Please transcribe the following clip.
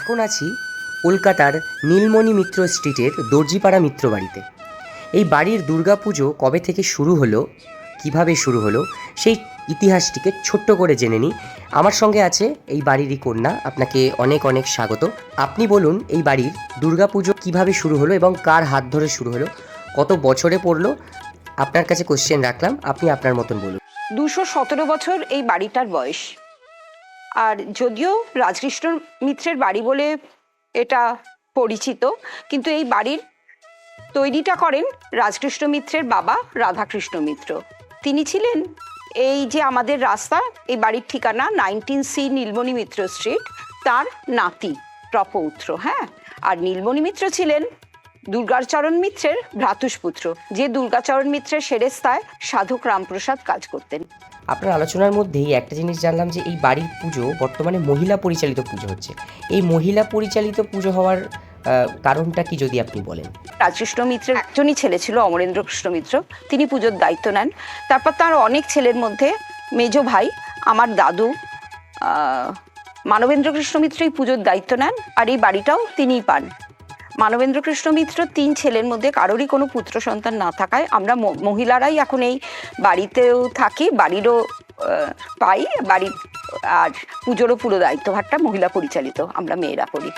এখন আছি কলকাতার নীলমণি মিত্র স্ট্রিটের দর্জিপাড়া মিত্র বাড়িতে। এই বাড়ির দুর্গাপুজো কবে থেকে শুরু হলো, কীভাবে শুরু হলো, সেই ইতিহাসটিকে ছোট্ট করে জেনে নিই। আমার সঙ্গে আছে এই বাড়িরই কন্যা, আপনাকে অনেক অনেক স্বাগত। আপনি বলুন, এই বাড়ির দুর্গাপুজো কীভাবে শুরু হলো এবং কার হাত ধরে শুরু হলো, কত বছরে পড়ল? আপনার কাছে কোশ্চেন রাখলাম, আপনি আপনার মতন বলুন। দুশো সতেরো বছর এই বাড়িটার বয়স। আর যদিও রাজকৃষ্ণ মিত্রের বাড়ি বলে এটা পরিচিত, কিন্তু এই বাড়ির তৈরিটা করেন রাজকৃষ্ণ মিত্রের বাবা রাধাকৃষ্ণ মিত্র। তিনি ছিলেন এই যে আমাদের রাস্তা, এই বাড়ির ঠিকানা nineteen C Nilmoni Mitra street, তার নাতি প্রপৌত্র হ্যাঁ? আর নীলমণি মিত্র ছিলেন দুর্গাচরণ মিত্রের ভ্রাতুষ্পুত্র যে দুর্গাচরণ মিত্রের সেরেস্তায় সাধক রামপ্রসাদ কাজ করতেন। আপনার আলোচনার মধ্যেই একটা জিনিস জানলাম যে এই বাড়ির পুজো বর্তমানে মহিলা পরিচালিত পুজো হচ্ছে। এই মহিলা পরিচালিত পুজো হওয়ার কারণটা কি যদি আপনি বলেন? রাজকৃষ্ণ মিত্রের একজনই ছেলে ছিল অমরেন্দ্র কৃষ্ণ মিত্র। তিনি পুজোর দায়িত্ব নেন। তারপর তার অনেক ছেলের মধ্যে মেজ ভাই আমার দাদু আহ, মানবেন্দ্র কৃষ্ণ মিত্র এই পুজোর দায়িত্ব নেন আর এই বাড়িটাও তিনিই পান। মানবেন্দ্র কৃষ্ণ মিত্র তিন ছেলের মধ্যে কারোরই কোনো পুত্র সন্তান না থাকায় আমরা মহিলারাই এখন এই বাড়িতেও থাকি, বাড়িরও পাই, বাড়ি, আর পুজোরও পুরো দায়িত্বভারটা মহিলা পরিচালিত, আমরা মেয়েরা করি।